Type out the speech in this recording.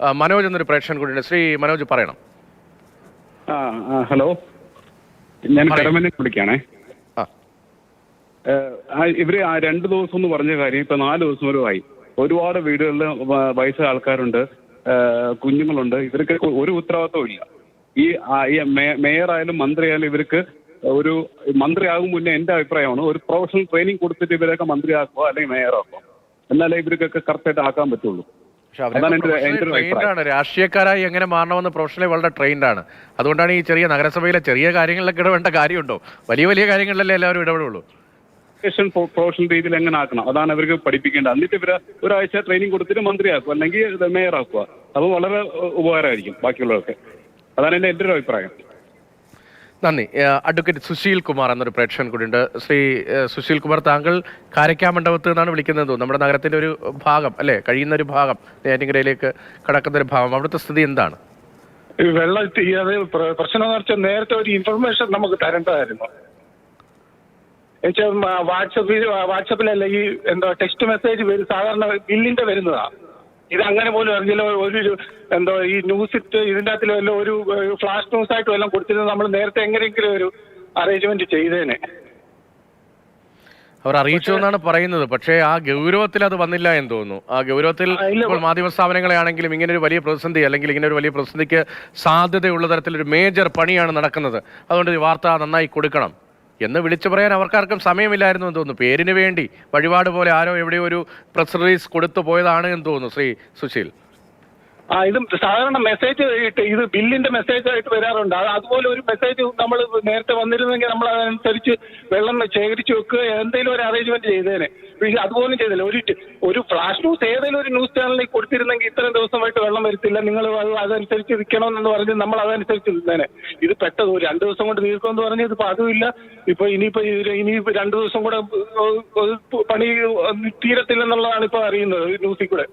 മനോജ് എന്നൊരു പ്രേക്ഷകൻ കൂടിയുണ്ട്. ശ്രീ മനോജ് പറയണം. ഹലോ. ഞാൻ. കടമനെ വിളിക്കാണേ. ഇവർ ആ രണ്ട് ദിവസം എന്ന് പറഞ്ഞ കാര്യം ഇപ്പൊ നാല് ദിവസം വരെ ആയി. ഒരുപാട് വീടുകളിൽ വയസ്സ വയസ്സായ ആൾക്കാരുണ്ട്. കുഞ്ഞുങ്ങളുണ്ട്. ഇവർക്ക് ഒരു ഉത്തരവാദിത്വം ഇല്ല. ഈ മേയറായാലും മന്ത്രിയായാലും ഇവർക്ക് ഒരു മന്ത്രിയാകും മുന്നേ എന്റെ അഭിപ്രായമാണ്. ഒരു പ്രൊഫഷണൽ ട്രെയിനിങ് കൊടുത്തിട്ട് ഇവരൊക്കെ മന്ത്രിയാക്കുക അല്ലെങ്കിൽ മേയറാക്കുക എന്നാലേ ഇവർക്കൊക്കെ കറക്റ്റായിട്ട് ആക്കാൻ പറ്റുള്ളൂ. ആണ്. രാഷ്ട്രീയക്കാരായി എങ്ങനെ മാറണമെന്ന് പ്രൊഫഷണലി വളരെ ട്രെയിൻഡ് ആണ്. അതുകൊണ്ടാണ് ഈ ചെറിയ നഗരസഭയിലെ ചെറിയ കാര്യങ്ങളിലൊക്കെ ഇടപെടേണ്ട കാര്യമുണ്ടോ? വലിയ വലിയ കാര്യങ്ങളിലല്ലേ എല്ലാവരും ഇടപെടുള്ളൂ? എഡ്യൂക്കേഷൻ പ്രൊഫഷണൽ രീതിയിൽ എങ്ങനെ ആക്കണം? അതാണ് അവർക്ക് പഠിപ്പിക്കേണ്ടത്. എന്നിട്ട് ഇവരെ ഒരാഴ്ച ട്രെയിനിങ് കൊടുത്തിട്ട് മന്ത്രിയാക്കുക അല്ലെങ്കിൽ മേയർ ആക്കുക. അത് വളരെ ഉപകാരമായിരിക്കും ബാക്കിയുള്ളവർക്ക്. അതാണ് എന്റെ എന്റെ ഒരു അഭിപ്രായം. നന്ദി. അഡ്വക്കേറ്റ് സുശീൽ കുമാർ എന്നൊരു പ്രേക്ഷകൻ കൂടിയുണ്ട്. ശ്രീ സുശീൽ കുമാർ താങ്കൾ കാരക്കാമണ്ഡപത്ത് നിന്നാണ് വിളിക്കുന്നത് നമ്മുടെ നഗരത്തിന്റെ ഒരു ഭാഗം അല്ലേ? കഴിയുന്ന ഒരു ഭാഗം നെയ്യാറ്റിൻകരയിലേക്ക് കടക്കുന്ന ഒരു ഭാഗം. അവിടുത്തെ സ്ഥിതി എന്താണ്? വെള്ളം അത് പ്രശ്നം വെച്ചാൽ നേരത്തെ ഒരു ഇൻഫർമേഷൻ നമുക്ക് തരേണ്ടതായിരുന്നു. വാട്സപ്പിൽ വാട്സപ്പിലല്ല ഈ എന്താ ടെക്സ്റ്റ് മെസ്സേജ് സാധാരണ ബില്ലിന്റെ വരുന്നതാ. ഇത് അങ്ങനെ പോലും അറിഞ്ഞില്ല. ഒരു എന്തോ ഈ ന്യൂസ് ഇട്ട് ഇതിന്റെ അകത്തിൽ വല്ല ഒരു ഫ്ലാഷ് ന്യൂസ് ആയിട്ട് വല്ലതും കൊടുത്തിരുന്നത് നമ്മൾ നേരത്തെ എങ്ങനെയെങ്കിലും ഒരു അറേഞ്ച്മെന്റ് ചെയ്തേനെ. അവർ അറിയിച്ചു എന്നാണ് പറയുന്നത്. പക്ഷേ ആ ഗൗരവത്തിൽ അത് വന്നില്ല എന്ന് തോന്നുന്നു. ആ ഗൗരവത്തിൽ ഇപ്പോൾ മാധ്യമ സ്ഥാപനങ്ങളെ ആണെങ്കിലും ഇങ്ങനെ ഒരു വലിയ പ്രതിസന്ധി അല്ലെങ്കിൽ ഇങ്ങനെ ഒരു വലിയ പ്രതിസന്ധിക്ക് സാധ്യതയുള്ള തരത്തിൽ ഒരു മേജർ പണിയാണ് നടക്കുന്നത്. അതുകൊണ്ട് ഈ വാർത്ത നന്നായി കൊടുക്കണം. എന്ന് വിളിച്ചു പറയാൻ അവർക്കാർക്കും സമയമില്ലായിരുന്നു എന്ന് തോന്നുന്നു. പേരിന് വേണ്ടി വഴിപാട് പോലെ ആരോ എവിടെയോ ഒരു പ്രസ് റിലീസ് കൊടുത്തു പോയതാണ് എന്ന് തോന്നുന്നു ശ്രീ സുശീൽ. ആ ഇത് സാധാരണ മെസ്സേജ് ഇട്ട് ഇത് ബില്ലിന്റെ മെസ്സേജ് ആയിട്ട് വരാറുണ്ട്. അത് അതുപോലെ ഒരു മെസ്സേജ് നമ്മൾ നേരത്തെ വന്നിരുന്നെങ്കിൽ നമ്മൾ അതനുസരിച്ച് വെള്ളം ശേഖരിച്ചു വെക്കുക എന്തെങ്കിലും ഒരു അറേഞ്ച്മെന്റ് ചെയ്തേനെ. അതുപോലും ചെയ്തില്ല. ഒരു ഒരു ഫ്ലാഷ് ന്യൂസ് ഏതെങ്കിലും ഒരു ന്യൂസ് ചാനലിൽ കൊടുത്തിരുന്നെങ്കിൽ ഇത്രയും ദിവസമായിട്ട് വെള്ളം വരത്തില്ല. നിങ്ങൾ അത് അതനുസരിച്ച് നിൽക്കണമെന്ന് പറഞ്ഞ് നമ്മൾ അതനുസരിച്ച് നിന്നേനെ ഇത് പെട്ടത് ഒരു രണ്ട് ദിവസം കൊണ്ട് തീർക്കുമെന്ന് പറഞ്ഞ് ഇതിപ്പോ അതുമില്ല ഇപ്പൊ ഇനിയിപ്പോ ഇനി രണ്ടു ദിവസം കൂടെ പണി തീരത്തില്ലെന്നുള്ളതാണ് ഇപ്പൊ അറിയുന്നത് ന്യൂസിൽ കൂടെ.